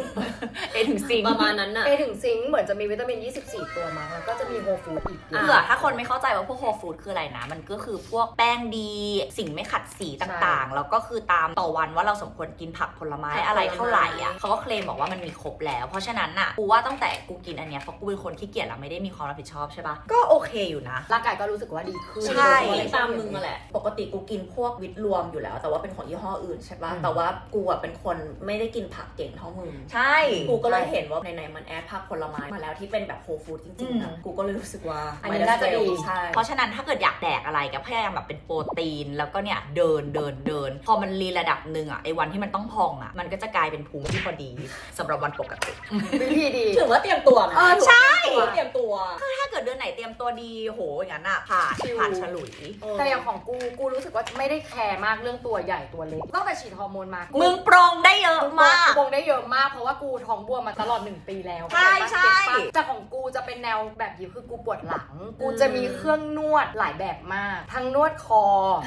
Speaker 1: A ถึงซิง
Speaker 2: ประมาณนั้นน่ะ
Speaker 3: เอถึงซิงค์เหมือนจะมีวิตามิน 24 ตัวมั้งแล้วก็จะมีโฮฟู้ดอีกเย
Speaker 1: เผื่อ
Speaker 3: อะ
Speaker 1: ถ้าคนไม่เข้าใจว่าพวกโฮฟู้ดคืออะไรนะ มันก็คือพวกแป้งดี สิ่งไม่ขัดสีต่างๆ แล้วก็คือตามต่อวันว่าเราสมควรกินผักผลไม้
Speaker 2: ผักผลไม้
Speaker 1: อะไรเท่าไหร่อะเขาก็เคลมบอกว่ามันมีครบแล้ว เพราะฉะนั้นน่ะกูว่าตั้งแต่กูกินอันเนี้ยเพราะกูเป็นคนขี้เกียจแล้วไม่ได้มีความรับผิดชอบใช่ปะก็โอเคอยู่นะ
Speaker 3: ร่างกายก็รู้สึกว่าดีขึ้น
Speaker 1: ใช่
Speaker 2: กูกินตามมึงมาแหละ ปกติกูกินพวกวิตรวมอยู่แล้ว แต่ว่าเป็นของยี่ห้ออื่นใช่ปะ
Speaker 3: อืม
Speaker 2: แต่ว่ากูอะเป็นคนไม่ได้กินผักเก่งเท่ามึง
Speaker 1: ใช่
Speaker 2: กูก็เลยเห็นว่าในๆมันแอดผักผลไม้มาแล้วที่เป็นแบบโฮฟู้ดจริงๆนะ
Speaker 1: อืม
Speaker 2: กูก็เลยรู้สึกว่า
Speaker 3: อันนี้น่าจะดี
Speaker 2: ใช่
Speaker 1: เพราะฉะนั้นถ้าเกิดอยากแดกอะไรก็พยายามแบบเป็นโปรตีน แล้วก็เนี่ยเดินเดินเดิน พอมันรีระดับหนึ่งอะไอ้วันที่มันต้องพองอะ มันก็จะกลายเป็นพุงที่พอดีสำหรับวันปกติ
Speaker 3: วิธีดี
Speaker 2: ถือว่าเตรียมตัวนะ
Speaker 3: เออใช่
Speaker 2: ถือว่าเตรียมตัว
Speaker 1: ถ้าเกิดเดือนไหนเตรียมตัวดีโหอย่างนั้นอะผ่าน
Speaker 3: ชิล
Speaker 1: ผ่านฉลุย
Speaker 3: แต่อย่างของกูกูรู้สึกว่าไม่ได้แคร์มากเรื่องตัวใหญ่ตัวเล็กตั้งแต่ฉีดฮอร์โมนมากู
Speaker 1: มึงโปรงได้เยอะมาก
Speaker 3: กูบงได้เยอะมากเพราะว่ากูท้องบวมมาตลอดหนึ่งปีแล้ว
Speaker 1: ใช่ใช่
Speaker 3: เก็ตปะแต่ของกูจะเป็นแนวแบบยิบคือกูปวดหลัง กูจะมีเครื่องนวดหลายแบบมาก ทั้งนวดคอ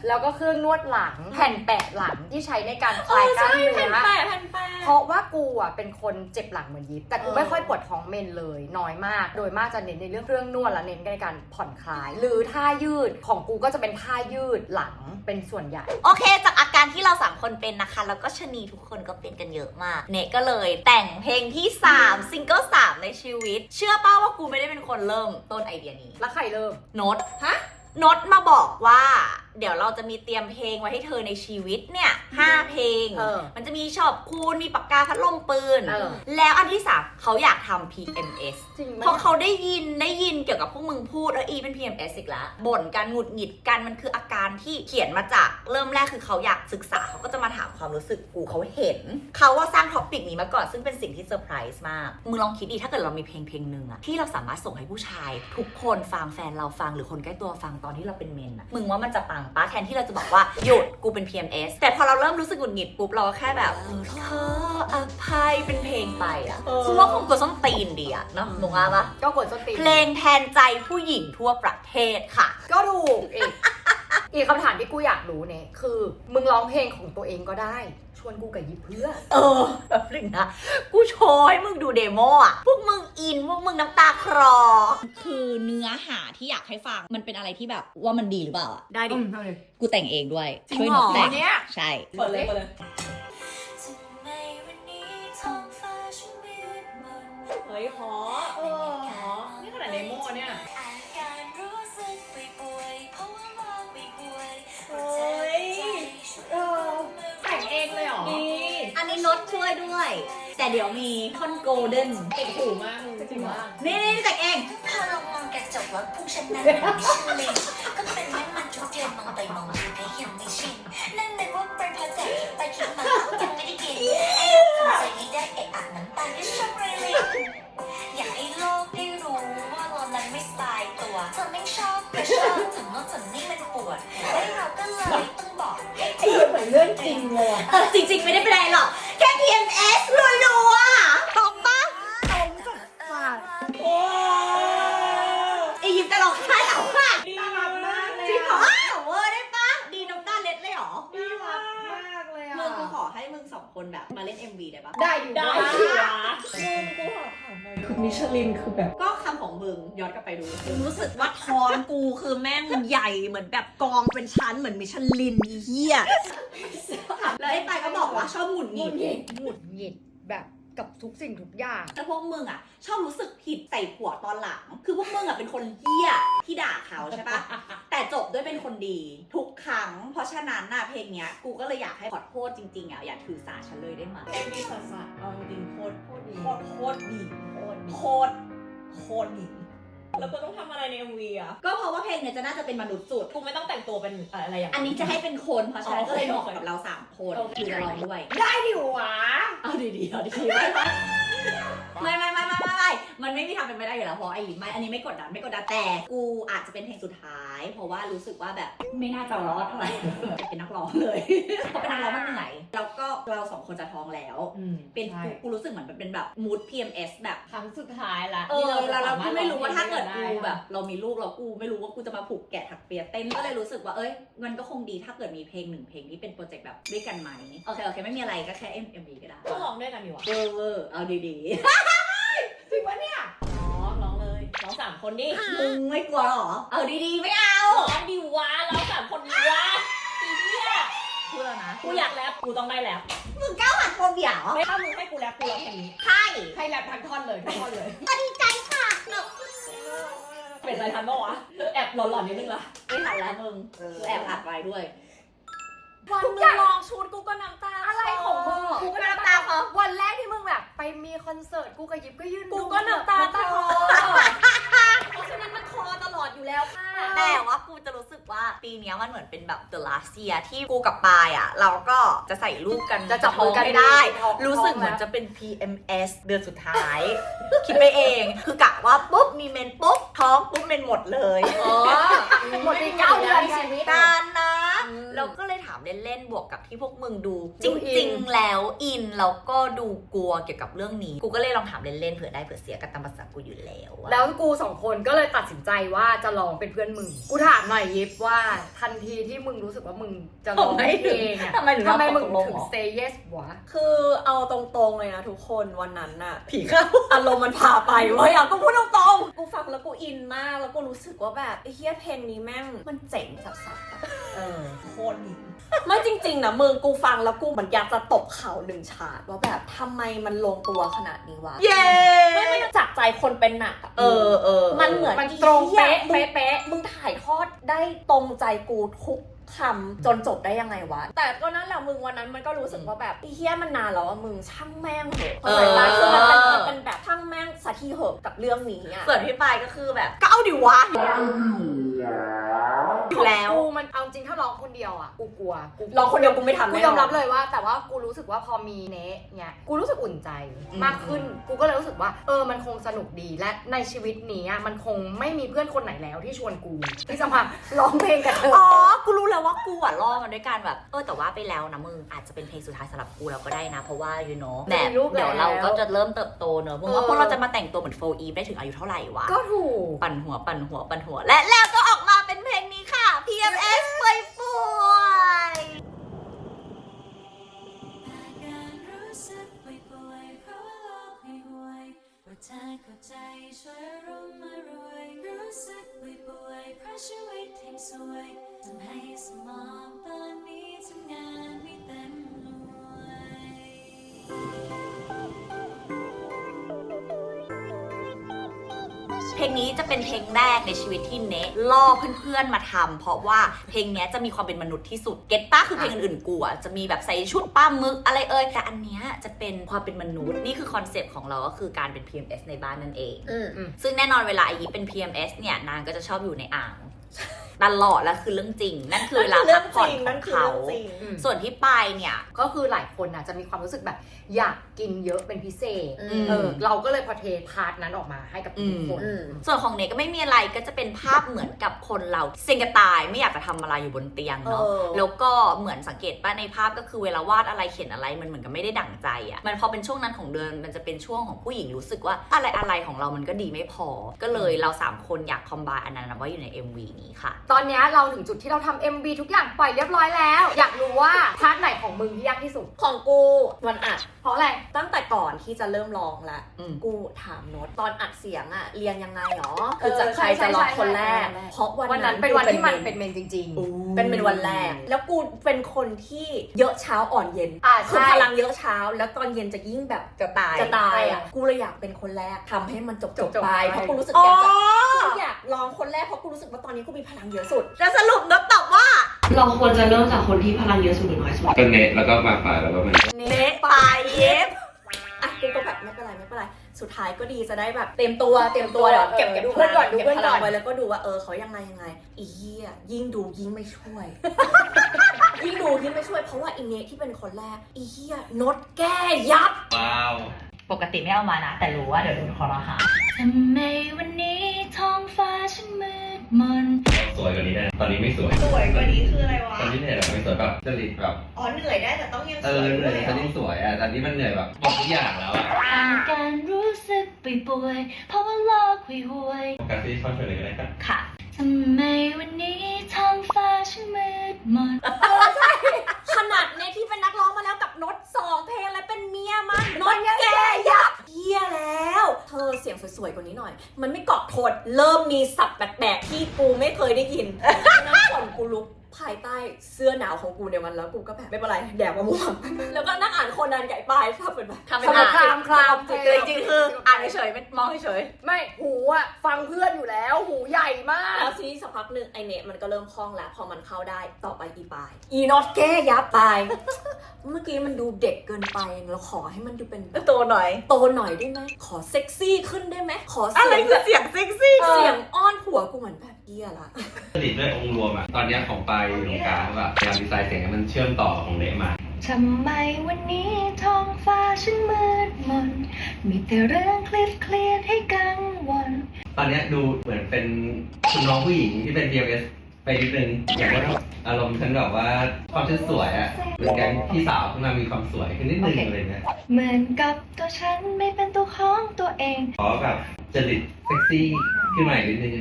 Speaker 3: แล้วก็เครื่องนวดหลังแผ่นแปะหลังที่ใช้ในการคลายกล้ามเนื้
Speaker 2: แผ่น
Speaker 3: อ
Speaker 2: แปะแผ่นแปะ
Speaker 3: เพราะว่ากูอะเป็นคนเจ็บหลังเหมือนยิปแต่กู
Speaker 2: เออ
Speaker 3: ไม่ค่อยปวดท้องเมนเลยน้อยมาก โดยมากจะเน้นในเรื่องเครื่องนวดและเน้นในการผ่อนคลาย หรือท่ายืดของกูก็จะเป็นท่ายืดหลังเป็นส่วนใหญ่
Speaker 1: โอเค จากอาการที่เราสามคนเป็นนะคะ แล้วก็ชะนีทุกคนก็เป็นกันเยอะมากเนก็เลยแต่งเพลงที่3ซิงเกิล3ในชีวิต เชื่อป้าว่ากูไม่ได้เป็นคนเริ่มต้นไอเดียนี้
Speaker 3: แล้วใครเริ่ม
Speaker 1: โนตฮะ โนตมาบอกว่า เดี๋ยวเราจะมีเตรียมเพลงไว้ให้เธอในชีวิตเนี่ยห้าเพลง
Speaker 3: เออ
Speaker 1: มันจะมีชอบคูณมีปากกาพัดลมปืน
Speaker 3: เออ
Speaker 1: แล้วอันที่สามเขาอยากทำ PMS
Speaker 3: จริงไหม
Speaker 1: เพราะเขาได้ยินได้ยินเกี่ยวกับพวกมึงพูดเอออีเป็น PMS อีกแล้วบ่นกันหงุดหงิดกันมันคืออาการที่เขียนมาจากเริ่มแรกคือเขาอยากศึกษาเขาก็จะมาถามความรู้สึกกูเขาเห็น เขาว่าสร้างท็อปิกนี้มาก่อนซึ่งเป็นสิ่งที่เซอร์ไพรส์มากมึงลองคิดดีถ้าเกิดเรามีเพลงเพลงหนึ่งอะที่เราสามารถส่งให้ผู้ชาย ทุกคนฟังแฟนเราฟังหรือคนใกล้ตัวฟังตอนที่เราเป็นเมนอะมึงว่ามันจะปังปะแทนที่เราจะบอกว่า หยุดกูเป็น PMS แต่พอเราเริ่มรู้สึกหงุดหงิดปุ๊บเราก็แค่แบบเออขออภัยเป็นเพลงไปอะ
Speaker 2: เออ
Speaker 1: กูว่าคงตัวส้นตีนดีอะเนาะมึงว่าปะ
Speaker 3: ก็กดสติ
Speaker 1: เพลงแทนใจผู้หญิงทั่วประเทศค่ะ
Speaker 3: ก็ถูกอีกอีกคำถามที่กูอยากรู้เนี่ยคือ มึงร้องเพลงของตัวเองก็ได้ช วนกูกับยิบเพื่อ
Speaker 1: เออแบบนึงนะ กูโชว์ให้มึงดูเดโมอะ พวกมึงอิน พวกมึงน้ำตาคลอ คือเนื้อหาที่อยากให้ฟังมันเป็นอะไรที่แบบว่ามันดีหรือเปล่าอะ
Speaker 2: ได้ดิ
Speaker 1: กูแต่งเองด้วย
Speaker 2: จริง
Speaker 1: ช่วย
Speaker 2: เห
Speaker 1: ห
Speaker 2: ร
Speaker 1: นู
Speaker 2: อ
Speaker 1: แต่ง
Speaker 3: เนี่ย
Speaker 1: ใช่
Speaker 2: เปิดเลยเปิดเลย
Speaker 4: ทำไมวันนี้ท้องฟ้าช่างมืดมน
Speaker 2: เฮ้ยหอเออหอ
Speaker 1: ช่วยด้วย แต่เดี๋ยวมีท่อนโกลเด้น
Speaker 2: ติดหูมากมึงจริงมาก
Speaker 1: นี่นี่แต่งเอง
Speaker 4: พอลองมองกระจกรถพุ่งฉันนั้นเหมือนมิชลินก็เป็นแม่มันทุกเดือนมองไปมองมาก็ยังไม่ชินนั่นนึกว่าเป็นเพราะแต่คิดไปคิดมายังไม่ได้กินไอ้ทำใจไม่ได้เอะอะน้ำตาก็ชอ ให้มึง
Speaker 1: สองคนแบบมาเล่น MV ได้ปะ
Speaker 3: ได้อยู่
Speaker 2: ได้
Speaker 3: วะ
Speaker 2: สิวะมึงกูขอถามหน่อยมิชลินคือแบบ
Speaker 1: ก็คำของมึงย้อนกลับไปดูกูรู้สึกว่าท้องกูคือแม่งใหญ่เหมือนแบบกองเป็นชั้นเหมือนมิชลินอีเหี้ยแล้วไอ้ปายก็บอกว่าชอบหงุดหงิด
Speaker 3: หงุดหงิดแบบกับทุกสิ่งทุกอย่าง
Speaker 1: แล้วพวกมึงอะ ชอบรู้สึกผิดใส่ผัวตอนหลัง คือพวกมึงอะเป็นคนเหี้ยที่ด่าเขาใช่ปะแต่จบด้วยเป็นคนดี ทุก ครั้ง เพราะฉะนั้นน่ะเพลงเนี้ยกูก็เลยอยากให้ขอโทษจริงๆอะอย่าถือสาฉันเลยได้ไหม
Speaker 2: เอ็มวีสัสๆเอาจริงๆโคตรโคตรดีโคตรโคตรดีโคตรโคตรดีแล้วกูต้องทำอะไรในเอ็มวีอะ
Speaker 1: ก็เพราะว่าเพลงเนี้ยจะน่าจะเป็นมนุษย์สุด
Speaker 2: กูไม่ต้องแต่งตัวเป็นอะไรอย่าง
Speaker 1: อันนี้จะให้เป็นคนเพราะฉะนั้นก็เลย
Speaker 2: อ๋
Speaker 1: บ
Speaker 2: อ
Speaker 1: อก
Speaker 2: โอเค
Speaker 1: กับเราสามคน
Speaker 2: โอเค
Speaker 1: คือจะร้องด้วย
Speaker 3: ได้ดิวะ
Speaker 1: เอาดีๆเอาดีๆไม่ไม่ไม่ไม่ไม่ไม่มันไม่มีทางเป็นไปได้อยู่แล้วเพราะไอ้ไม่อันนี้ไม่กดดันไม่กดดันแต่กูอาจจะเป็นเพลงสุดท้าย เพราะว่ารู้สึกว่าแบบไม่น่าจะรอดเท่าไหร่เป็นนักร้องเลยเพราะเป็นนักร้องมันเหนื่อยแล้วก็เราสองคนจะท้องแล้ว เป็นกูกูรู้สึกเหมือนมันเป็นแบบ mood PMS แบบ
Speaker 2: ครั้งสุดท้ายละ
Speaker 1: เออเราเรากูไม่รู้ว่าถ้าเกิด
Speaker 2: ได้
Speaker 1: กูแบบ เรามีลูกเรากูไม่รู้ว่ากูจะมาผูกแกะถักเปียเต้นก็เลยรู้สึกว่าเอ้ยมันก็คงดีถ้าเกิดมีเพลงหนึ่งเพลงที่เป็นโปรเจกต์แบบด้วยกันไหมโอเคโอเคไม่มีอะไรก็แค่ MV ก็ได้
Speaker 2: ก็ร้องด้วยกันดีวะ
Speaker 1: เวอร์เวอร์เอาดี
Speaker 3: จ
Speaker 2: คนดิ
Speaker 1: ๆมึงไม่กลัวหรอ เอาดีๆ ไม่เอา
Speaker 2: ร้องดีวะร้องสามคนดีวะอีเหี้ย
Speaker 1: พูดแล้วนะ
Speaker 2: กูอยากแรปกูต้องได้แรป
Speaker 1: มึงก้าวหันโฟเบียเหรอ
Speaker 2: ไม่ถ้ามึงให้กูแรปกูร้องเพลงนี้
Speaker 1: ใช่
Speaker 3: ให้แรปทั้งท่อนเลยทั้งท่อนเลย
Speaker 1: ดีใจค่ะ
Speaker 2: เป็นอะไรทันปะวะแอบหลอนๆนิดนึงละ
Speaker 1: ไม่ทันแล้วมึงกูแอบอัดไว้ด้วย
Speaker 2: วันมึงลองชุดกูก็น้ำตา
Speaker 3: อะไรของมึง
Speaker 1: กูก็น้ำตาคลอ
Speaker 3: วันแรกที่มึงแบบ ไปมีคอนเสิร์ตกูกับยิบก็ยื่น
Speaker 2: กูก็น้ำตาคลอ
Speaker 3: แล้วค่ะ
Speaker 1: แต่ว่ากูจะรู้สึกว่าปีเนี้ยมันเหมือนเป็นแบบ the last year ที่กูกับปายอะ เราก็จะใส่ลูกกัน
Speaker 3: จะจับมือกัน
Speaker 1: ท้งไม่ได้
Speaker 3: ท้อง
Speaker 1: รู้สึกเหมือนจะเป็น PMS เดือนสุดท้าย คิดไปเอง คือกะว่าปุ๊บมีเมนปุ๊บท้องปุ๊บเมนหมดเลย
Speaker 3: อ๋อหมดไปเก้าเดือนชีวิต
Speaker 1: นานนะ
Speaker 3: อืม
Speaker 1: เราก็เลยถามเล่นๆ บวกกับที่พวกมึงดูจ
Speaker 3: ดูอิ
Speaker 1: ริง
Speaker 3: น
Speaker 1: ๆแล้วอินแล้วก็ดูกลัวเกี่ยวกับเรื่องนี้ กูก็เลยลองถามเล่นๆ เผื่อได้เผื่อเสียกันตามภาษากูอยู่แล้วอะ
Speaker 3: แล้วกูสองคนก็เลยตัดสินใจว่าจะลองเป็นเพื่อนมึง กูถามหน่อยยิบว่าทันทีที่มึงรู้สึกว่ามึงจะลองเพลงอะ
Speaker 1: ทำไมถึง
Speaker 3: ทำไมมึง
Speaker 1: ตกล
Speaker 3: ถึง
Speaker 1: เหรอ
Speaker 3: say yes วะ
Speaker 2: คือเอาตรงๆเลยนะทุกคนวันนั้นน่ะ
Speaker 1: ผีเข้า
Speaker 2: อารมณ์มันพาไปเว้ยอะก็พูดตรงๆ กูฟังแล้วกูอินมากแล้วกูรู้สึกว่าแบบไอ้เฮียเพลงนี้แม่งมันเจ๋งสัสๆอะ
Speaker 1: เออ
Speaker 2: โคตรดีไม่จริงๆนะมึงกูฟังแล้วกูเหมือนอยากจะตบเข่าหนึ่งฉาดว่าแบบทำไมมันลงตัวขนาดนี้วะ
Speaker 1: เย้
Speaker 2: ไม่ไม่จากใจคนเป็นหนักอะ
Speaker 1: เออเออ
Speaker 2: มันเหมือน
Speaker 3: มันตรงเป๊ะ
Speaker 2: มึง
Speaker 3: เป๊ะ
Speaker 2: มึงถ่ายทอดได้ตรงใจกูทุก ทำจนจบได้ยังไงวะ แต่ก็นั่นแหละมึงวันนั้นมันก็รู้สึกว่าแบบไอ้เฮี้ยมันนานแล้วอะมึงช่างแม่งเหอะ
Speaker 1: เออ
Speaker 2: เข้าใจปะคือมันเป็นมันเป็นแบบช่างแม่งสักทีเหอะกับเรื่องนี้อะ
Speaker 1: ส่วนพี่ปายก็คือแบบก็เอาดิวะ อยู่แล้ว
Speaker 3: กูมันเอาจริงถ้าร้องคนเดียวอะกูกลัวกู
Speaker 2: เราคนเดียวกูไม่ทำ
Speaker 3: กู
Speaker 2: แน่
Speaker 3: ย
Speaker 2: น
Speaker 3: อม
Speaker 2: อ
Speaker 3: รับ
Speaker 2: น
Speaker 3: เลยว่า แต่ว่ากูรู้สึกว่าพอมีเนะเนี่ยกูรู้สึกอุ่นใจมากขึ้น กูก็เลยรู้สึกว่า เออมันคงสนุกดีและในชีวิตนี้อะมันคงไม่มีเพื่อนคนไหนแล้วที่ชวนกูที่จะมาร้องเพลงกับเธอ
Speaker 1: อ๋อ กูรู้แล้วว่ากูอะล่อมันด้วยการแบบเออแต่ว่าไปแล้วนะมึงอาจจะเป็นเพลงสุดท้ายสำหรับกูแล้วก็ได้นะ เพราะว่า you know แบบ
Speaker 3: มีลูก
Speaker 1: เดี๋ยว
Speaker 3: แล้ว
Speaker 1: เราก็จะเริ่มเติบโตเนอะมึงว่า
Speaker 3: เออ
Speaker 1: พวกเราจะมาแต่งตัวเหมือนโฟอีฟได้ถึงอายุเท่าไหร่วะ
Speaker 3: ก็ถูก
Speaker 1: ปั่นหัวปั่นหัวปั่นหัวและแล้วก็ออก นี้จะเป็นเพลงแรกในชีวิตที่เนะล่อเพื่อนๆมาทำเพราะว่าเพลงเนี้ยจะมีความเป็นมนุษย์ที่สุดเก็ตป้าคือเพลงอื่นๆกูอะจะมีแบบใส่ชุดป้ามึกอะไรเอ่ยแต่อันเนี้ยจะเป็นความเป็นมนุษย์นี่คือคอนเซปต์ของเราก็คือการเป็น PMS ในบ้านนั่นเอง
Speaker 2: อืม
Speaker 1: ซึ่งแน่นอนเวลาไอยิปเป็น PMS เนี่ยนางก็จะชอบอยู่ในอ่าง ตลอดแล้วคือเรื่องจริง นั่นคือเวลาพักผ่อนของเขา
Speaker 3: อืม
Speaker 1: ส่วนที่ปายเนี่ย
Speaker 3: ก็คือหลายคนน่ะจะมีความรู้สึกแบบอยากกินเยอะเป็นพิเศษ
Speaker 2: อืม
Speaker 3: เออเราก็เลยพอเทพาร์ทนั้นออกมาให้กับทุกคน
Speaker 2: อืม
Speaker 1: ส่วนของเนก็ไม่มีอะไรก็จะเป็นภาพเหมือนกับคนเราเซ็งกระตายไม่อยากจะทำอะไรอยู่บนเตียงเนาะ
Speaker 2: เออ
Speaker 1: แล้วก็เหมือนสังเกตป่ะในภาพก็คือเวลาวาดอะไรเขียนอะไรมันเหมือนกับไม่ได้ดั่งใจอะ่ะมันพอเป็นช่วงนั้นของเดือนมันจะเป็นช่วงของผู้หญิงรู้สึกว่าอะไรอะไรของเรามันก็ดีไม่พอ ก็เลยเราสามคนอยากคอมบายอันนั้นไว้อยู่ใน MV นี้ค่ะ
Speaker 3: ตอนเนี้ยเราถึงจุดที่เราทำ MV ทุกอย่างปล่อยเรียบร้อยแล้ว อยากรู้ว่าพาร์ทไหนของมึงที่ยากที่สุด
Speaker 2: ของกูวันอัด
Speaker 3: เพราะอะไร
Speaker 2: ตั้งแต่ก่อนที่จะเริ่มร้องละ
Speaker 1: อืม
Speaker 2: กูถามโน้ตตอนอัดเสียงอะเรียงยังไงหรอ
Speaker 3: เออ
Speaker 2: คือจะใคร
Speaker 3: ใช่
Speaker 2: จะร้อง
Speaker 3: ใช่
Speaker 2: คนแรก
Speaker 3: ใช่
Speaker 2: เพราะวัน
Speaker 3: วัน
Speaker 2: นั้
Speaker 3: นั้นนเป็นวันที่มัน
Speaker 2: กู
Speaker 3: เป็นเมนจริง
Speaker 2: เป็นเป็นวันแรก แล้วกูเป็นคนที่เยอะเช้าอ่อนเย็น
Speaker 3: อ่า
Speaker 2: คือ
Speaker 3: ใช่
Speaker 2: พลังเยอะเช้า แล้วตอนเย็นจะยิ่งแบบ
Speaker 1: จะตาย
Speaker 2: จะตาย
Speaker 3: ใช่
Speaker 2: อะกูเลยอยากเป็นคนแรกทำให้มันจบจบ
Speaker 3: จบๆ
Speaker 2: ไป
Speaker 3: ไป
Speaker 2: เพราะกูรู้สึก
Speaker 1: อ๋อ
Speaker 2: อยากจะกูอยากลองคนแรกเพราะกูรู้สึกว่าตอนนี้กูมีพลังเยอะสุด
Speaker 1: จะสรุปนกตอบว่า
Speaker 5: เราควรจะเริ่มจากคนที่พลังเยอะสุดหรือน้อยสุด
Speaker 6: ก็เน็ตแล้วก็มาฝ่ายแล้วก็มัน
Speaker 1: เนปายเย็บ
Speaker 2: อะกูก็แบบไม่เป็นไรไม่เป็นไรสุดท้ายก็ดีจะได้แบบเต็มตัวเต็มตัวเดี๋ยวเก็บเก็บ
Speaker 3: ดูเพื่อนก่อน
Speaker 2: พลัง
Speaker 3: ดูเพื่อนก่อน
Speaker 2: ก็บพลังไว้แล้วก็ดูว่าเออเขายังไงยังไงอีเหี้ยยิ่งดูยิ่งไม่ช่วย ยิ่งดูยิ่งไม่ช่วยเพราะว่าอีเนทที่เป็นคนแรกอีเหี้ยนดแก้ยับ
Speaker 6: ว้าว
Speaker 1: ปกติไม่เอามานะ แต่รู้ว่าเดี๋ยวโดนคอรหา
Speaker 4: ทำไมวันนี้ท้องฟ้าฉันมืด มน
Speaker 6: สวยกว่านี้ได้ตอนนี้ไม่สวย
Speaker 2: สวยกว่านี้คืออะไรวะ
Speaker 6: ตอนนี้เหนื่อยแบบไม่สวยแบบจริตแบบ
Speaker 2: อ๋อเหนื่อยได้แต่ต้องยัง
Speaker 6: เอ
Speaker 2: ส
Speaker 6: อ
Speaker 2: วย
Speaker 6: เหนื่อยตอนนี้สวยอะตอนนี้มันเหนื่อยแบบหมดทุกอย่างแล้วอะ
Speaker 4: อาการรู้สึกป่วยๆเพราะว่าโลกห่วย
Speaker 6: โฟกัสที่ช่องเฉลยก็ได้ครับ
Speaker 1: ค่ะ
Speaker 4: ๆ ทำไมวันนี้ท้องฟ้าฉันมืดมน
Speaker 2: ขนาดเนทที่เป็นนักร้องมาแล้วกับนดสองเพลงแล้วเป็นเมียมันนดแกยับเพี้ยแล้ว เธอเสียงสวยๆกว่านี้หน่อย มันไม่เกาะโทนเริ่มมีศัพท์แปลกๆที่กูไม่เคยได้ยินน้ำฝนกูลุก ภายใต้เสื้อหนาวของกูในวันแล้วกูก็แบบไม่เป็นไรแดกมะม่วง แล้วก็นั่งอ่านโคนนันไก่ปลายทำเป็นแบบ
Speaker 1: ทำเป็น
Speaker 3: สำหรับ
Speaker 1: อ่าน
Speaker 3: คลามคลาม
Speaker 1: แต่จริงๆคืออ่านเฉยๆไม่มองเฉย
Speaker 3: ไม่หูอะฟังเพื่อนอยู่แล้วหูใหญ่มาก
Speaker 2: แล้วทีนี้สักพักหนึ่งไอเนทมันก็เริ่มคล่องแล้วพอมันเข้าได้ต่อไปอีปลายอีนอตแก้ยับปลายเมื่อกี้มันดูเด็กเกินไปเราขอให้มันดูเป็นแบบ
Speaker 1: ๆตัวหน่อย
Speaker 2: โตหน่อยได้ไหมขอเซ็กซี่ขึ้นได้ไหมขอ
Speaker 1: อะ
Speaker 2: เสี
Speaker 1: ไร
Speaker 2: ยง
Speaker 1: คือเสียงเซ็กซี่
Speaker 2: เสียงอ้อนผัวกูเหมือนแบบ เฮียละ
Speaker 6: จริตด้วยองค์รวมอะตอนเนี้ยของปลายอยู่ตรงกลางแบบพยายามดีไซน์เสียงให้มันเชื่อมต่อของเนะมา
Speaker 4: ทำไมวันนี้ท้องฟ้าฉันมืดมน มีแต่เรื่องเครียดเครียดๆให้กังวล
Speaker 6: ตอนเนี้ยดูเหมือนเป็นคุณน้องผู้หญิงที่เป็น PMS ไปนิดนึงอย่างว่าอารมณ์ฉันแบบว่าความฉันสวยอะเหมือนกันพี่สาวขึ้นมามีความสวยขึ้นนิดนึงอะไรเงี้ย
Speaker 4: เหมือนกับตัวฉันไม่เป็นตัวของตัวเอง
Speaker 6: ขอแบบจริตเซ็กซี่ขึ้นมาอีกนิดนึง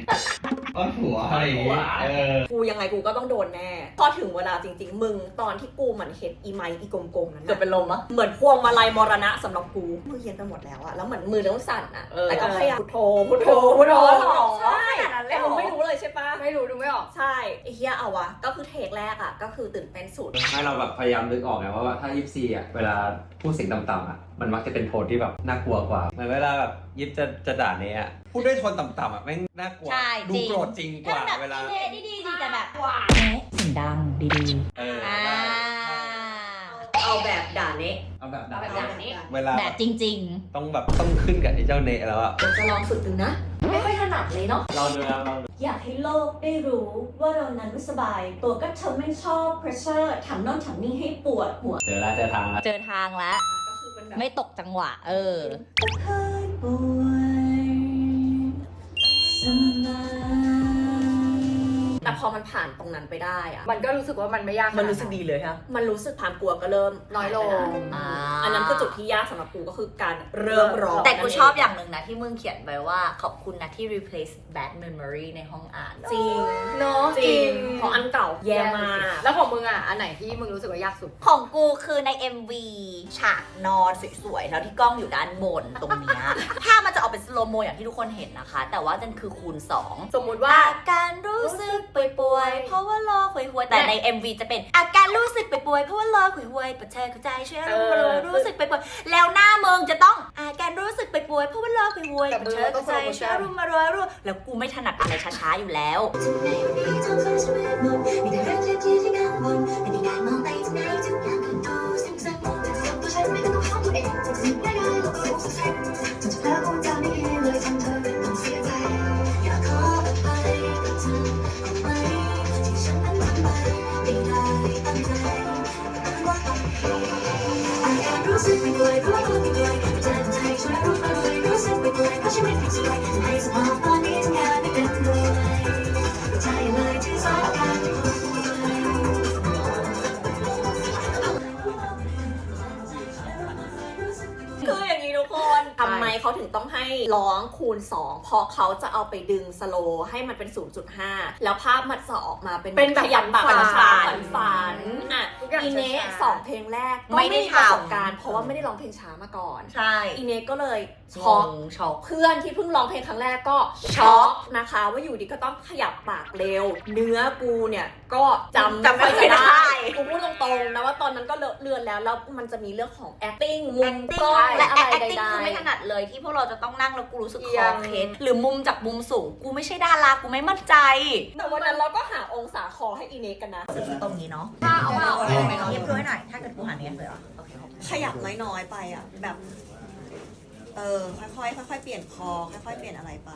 Speaker 6: อ้อนผัวอะไรอย่างงี้เออ
Speaker 2: กูยังไงกูก็ต้องโดนแน่ พอถึงเวลาจริง ๆ มึงตอนที่กูเหมือนเห็นอีไมค์อีกลมๆนั้น
Speaker 1: เกือบ
Speaker 2: น่ะ
Speaker 1: เป็นลมอะ
Speaker 2: เหมือนพวงมาลัยมรณะสำหรับกูมือเย็นไปหมดแล้วอะแล้วเหมือนมือเริ่มสั่นอะ
Speaker 1: เออ
Speaker 2: แต่ก็พยายามพุทโธพุทโธพุทโธใช่
Speaker 1: ขนาดนั้นเลย
Speaker 2: แต่
Speaker 1: เหรอ
Speaker 2: มึงไม่รู้เลยใช่ปะ
Speaker 3: ไม่รู้ดูไม่ออก
Speaker 2: ใช่ไอ้เฮียเอาวะก็คือเทคแรกอะก็คือตื่นเต้นสุด
Speaker 7: ให้เราแบบพยายามนึกออกไงว่าว่าถ้ายิปซีอะเวลาพูดเสียงต่ำๆอะมันมักจะเป็นโทนที่แบบน่ากลัวกว่าเหมือนเวลาแบบยิปจะจะด่าเนี้ย พูดด้วยโทนต่ำๆอะแม่งน่ากลัว
Speaker 1: ใช่
Speaker 7: ดู
Speaker 1: จริง
Speaker 7: โกรธจริงกว่าเวลา
Speaker 1: ดีดีดีแต่แบบ
Speaker 7: สิ่ง
Speaker 1: ดังๆดี
Speaker 7: เออ
Speaker 1: ๆอ่า
Speaker 2: เอาแบบด่าเนะ
Speaker 7: เอาแบบ
Speaker 3: เอาแบบอย่างนี้
Speaker 7: เวลา
Speaker 1: แบบจริง
Speaker 7: ต้องแบบต้องขึ้นกับไอ้เจ้าเนะแล้วอะ
Speaker 2: เดี๋ยวจะลองฝึกดูนะ ไม่ค่อยถนัดเลยเนาะ
Speaker 7: เราดูแล้วเราดู
Speaker 2: อยากให้โลกได้รู้ว่าเรานั้นไม่สบาย ตัวก็เธอไม่ชอบ pressure ทำโน่นทำนี่ให้ปวดหัว
Speaker 7: เจอแล้วเจอทางแล้ว
Speaker 1: ๆ เจอทางแล้ว
Speaker 2: ก็คือเป็นแบบ
Speaker 1: ไม่ตกจังหวะ เออ
Speaker 4: เคยป่วย
Speaker 2: my พอมันผ่านตรงนั้นไปได้อะ
Speaker 3: มันก็รู้สึกว่ามันไม่ยาก
Speaker 1: มันรู้สึกดีเลยค่ะ
Speaker 2: มันรู้สึกความกลัวก็เริ่ม
Speaker 3: น้อยลง
Speaker 2: หายไปได้อันนั้นคือจุดที่ยากสำหรับกูก็คือการเริ่มร้อง
Speaker 1: แต่กูชอบอย่างหนึ่งนะที่มึงเขียนไว้ว่าขอบคุณนะที่ replace bad memory ในห้องอ่าน
Speaker 2: จริง
Speaker 3: เนาะ
Speaker 2: จริงเพราะอันเก่าแย่มาก
Speaker 3: แล้วของมึงอะอันไหนที่มึงรู้สึกว่ายากสุด
Speaker 1: ของกูคือใน MV ฉากนอนสวยๆแล้วที่กล้องอยู่ด้านบนตรงเนี้ยภาพมันจะออกเป็นสโลโมอย่างที่ทุกคนเห็นนะคะ แต่ว่านั่นคือคูณ 2
Speaker 3: สมมุติว่า
Speaker 1: อาการรู้สึกป่วยๆ เพราะว่าโลกหวยๆแต่ใน MV จะเป็นอาการรู้สึกป่วยๆ เพราะว่าโลกหวยๆปะเธอเข้าใจใช่ไหม
Speaker 3: เออ
Speaker 1: รู้สึกป่วยๆ แล้วหน้ามึงจะต้องอาการรู้สึกป่วยๆ เพราะว่าโลกหวยๆ
Speaker 3: แต่
Speaker 1: ปะ
Speaker 3: มึง
Speaker 1: เธอ
Speaker 3: ต้อง
Speaker 1: เข้าใจ
Speaker 3: slow motion
Speaker 1: ใช่รุมมารวยรู้แล้วกูไม่ถนัดอะไรช้าๆอยู่แล้ว
Speaker 4: ร้องคู
Speaker 2: ณ 2 เพราะเขาจะเอาไปดึงสโลว์ให้มันเป็น 0.5 แล้วภาพมันจะออกมาเป็น
Speaker 3: เป็นแบบ
Speaker 2: ขยับปาก
Speaker 3: ฝันๆ
Speaker 2: ฝัน ฝันๆอะ
Speaker 3: ทุกอย่าง
Speaker 2: อีเนะ
Speaker 3: ช้าๆ
Speaker 2: สองเพลงแรกก็
Speaker 1: ไม่ได้
Speaker 2: มีประสบ
Speaker 1: ทำ
Speaker 2: การณ์เพราะว่าไม่ได้ร้องเพลงช้ามาก่อน
Speaker 1: ใช่
Speaker 2: อีเนะก็เลย
Speaker 1: ช็
Speaker 2: ช็
Speaker 1: อ
Speaker 2: อกก
Speaker 1: ช็อก
Speaker 2: เพื่อนที่เพิ่งร้องเพลงครั้งแรกก็ช็อกนะคะ ว่าอยู่ดีก็ต้องขยับปากเร็ว เนื้อกูเนี่ยก็จำ
Speaker 1: จำไม่
Speaker 2: ค่อยจะ
Speaker 1: ได้
Speaker 2: กูพูดตรงๆนะว่าตอนนั้นก็เลอะเลือนแล้วแล้วมันจะมีเรื่องของ acting มุม
Speaker 1: acting
Speaker 2: กล้อง
Speaker 1: และ
Speaker 2: อะไร
Speaker 1: acting
Speaker 2: ใด
Speaker 1: คือไม่ถ
Speaker 2: ๆ
Speaker 1: นัดเลยที่พวกเราจะต้องนั่งแล้วกูรู้สึก
Speaker 3: เอี
Speaker 1: ค
Speaker 3: ย
Speaker 1: องเคสหรือมุมจากมุมสูง กูไม่ใช่ดารากูไม่มั่นใจ
Speaker 2: แต่วันนั้นเราก็หาองศาคอให้อีเนกกันนะ
Speaker 1: ตรงนี้เนาะ
Speaker 3: เอาเปล่าเอาเปล่า
Speaker 1: เทียบด้วยหน่อยถ้าเกิดกูหันเนี้ยเลยเหรอโอเคโอเค
Speaker 8: ขยับน้อยๆไปอะแบบ เออค่อยๆค่อยๆเปลี่ยนคอค่อยๆเปลี่ยนอะไรไป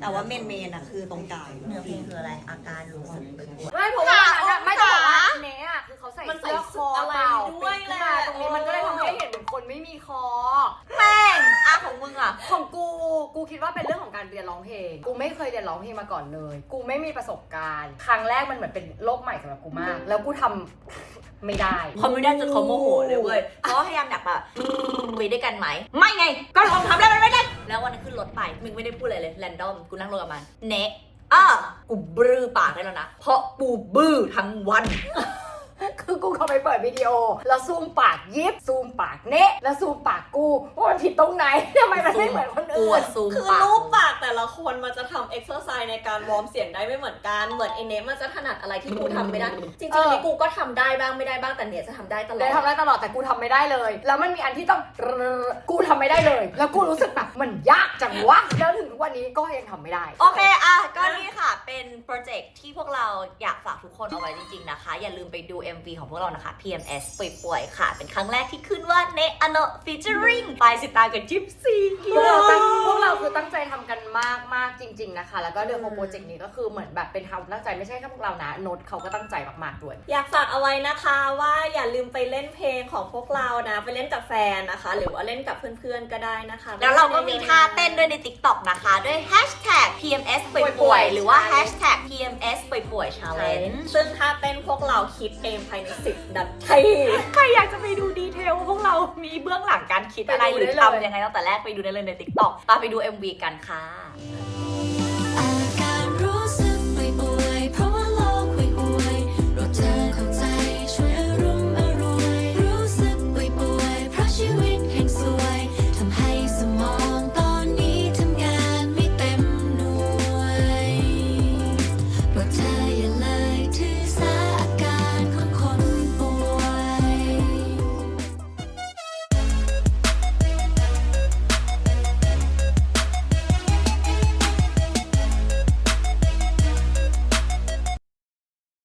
Speaker 8: แต่ว่าเมนเมนๆอะคือตรงกลาง
Speaker 1: เนื้อเพลงคืออะไร อาการรู้สึกเป็นปวด
Speaker 3: ไม่เพราะว่าอันนั้นอะไม่ต้องบอกว่า
Speaker 1: ขา
Speaker 3: เนะอะคือเขาใส่
Speaker 2: มันใส่
Speaker 3: เสื้อคอ
Speaker 2: อะไร
Speaker 3: เปล่า
Speaker 2: ด้วย
Speaker 3: ปิขึ้น
Speaker 2: แหละ
Speaker 3: มาตรงนี้มันก็เลยทำให้เห็นเหมือนคนไม่มีคอ
Speaker 1: แม่งอะของมึงอะ
Speaker 3: ของกู กูคิดว่าเป็นเรื่องของการเรียนร้องเพลง กูไม่เคยเรียนร้องเพลงมาก่อนเลย กูไม่มีประสบการณ์ ครั้งแรกมันเหมือนเป็นโลกใหม่สำหรับกูมาก แล้วกูทำไม่ได้
Speaker 1: เขาไม่ได้จนเขาโมโหเลยเว้ยเขาพยายามอยากแบบไปด้วยกันไหม ไม่ไง ก็ลองทำแล้วมันไม่ได้ ไปมึงไม่ได้พูดอะไรเลยแรนดอมกูนั่งรถกับมันเนะอะกูบื้อปากได้แล้วนะ เพราะกูบื้อทั้งวัน
Speaker 3: คือกูเข้าไปเปิดวิดีโอ แล้วซูมปากยิบซูมปากเนะแล้วซูมปากกูว่ามันผิดตรงไหนทำไมมันไม่เหมือนคน
Speaker 1: กู
Speaker 3: อื่น
Speaker 1: อะซูม
Speaker 2: คือ
Speaker 1: ปาก
Speaker 2: รูปปากแต่ละคนมันจะทำเอ็กซ์เซอร์ไซส์ในการวอร์มเสียงได้ไม่เหมือนกัน เหมือนไอเนมมันจะถนัดอะไรที่กูทำไม่ได้ จริงๆ
Speaker 3: เออ
Speaker 2: นี่กูก็ทำได้บ้างไม่ได้บ้างแต่เนยจะทำได้ตลอ
Speaker 3: ได้
Speaker 2: ด
Speaker 3: ทำได้ตลอดแต่กูทำไม่ได้เลย แล้วมันมีอันที่ต้องกูทำไม่ได้เลย แล้วกูรู้สึกแบบมันยากจังวะแล้วถึงทุกวันนี้ก็ยังทำไม่ได้
Speaker 1: โอเค อะ ก็นี่ค่ะ เป็นโปรเจกต์ที่พวกเราอยากฝากทุกคนเอาไว้จริง ๆ นะคะ อย่าลืมไปดู MV ของพวกเรานะคะ PMS ป่วยๆ ค่ะ เป็นครั้งแรกที่ขึ้นว่าเนอโนฟีเจอริงไปสิตากับจิปซี
Speaker 3: พวกเราตั้งพวกเราคือตั้งใจทำกันมากมากๆจริง ๆ นะคะ แล้วก็เรื่องของโปรเจกต์นี้ก็คือเหมือนแบบเป็นความตั้งใจไม่ใช่แค่พวกเรานะโน้ตเขาก็ตั้งใจมากๆด้วย
Speaker 2: อยากฝากเอาไว้นะคะว่าอย่าลืมไปเล่นเพลงของพวกเรานะ ไปเล่นกับแฟนนะคะ หรือว่าเล่นกับเพื่อนๆก็ได้นะคะ
Speaker 1: แล้วเราก็มีท่าเต้นด้วยใน TikTok นะคะ ด้วย hashtag PMS ป่วยๆ หรือว่า hashtag PMS ป่วยๆ challenge
Speaker 2: ซึ่งท่าเต้นพวกเราคิดเองภายใน10นาที
Speaker 1: ใครอยากจะไปดูดีเทลพวกเรามีเบื้องหลังการคิดอะไรหรือทำยังไงตั้งแต่แรกไปดูได้เลยใน TikTok ไปไปดู MV กันค่ะ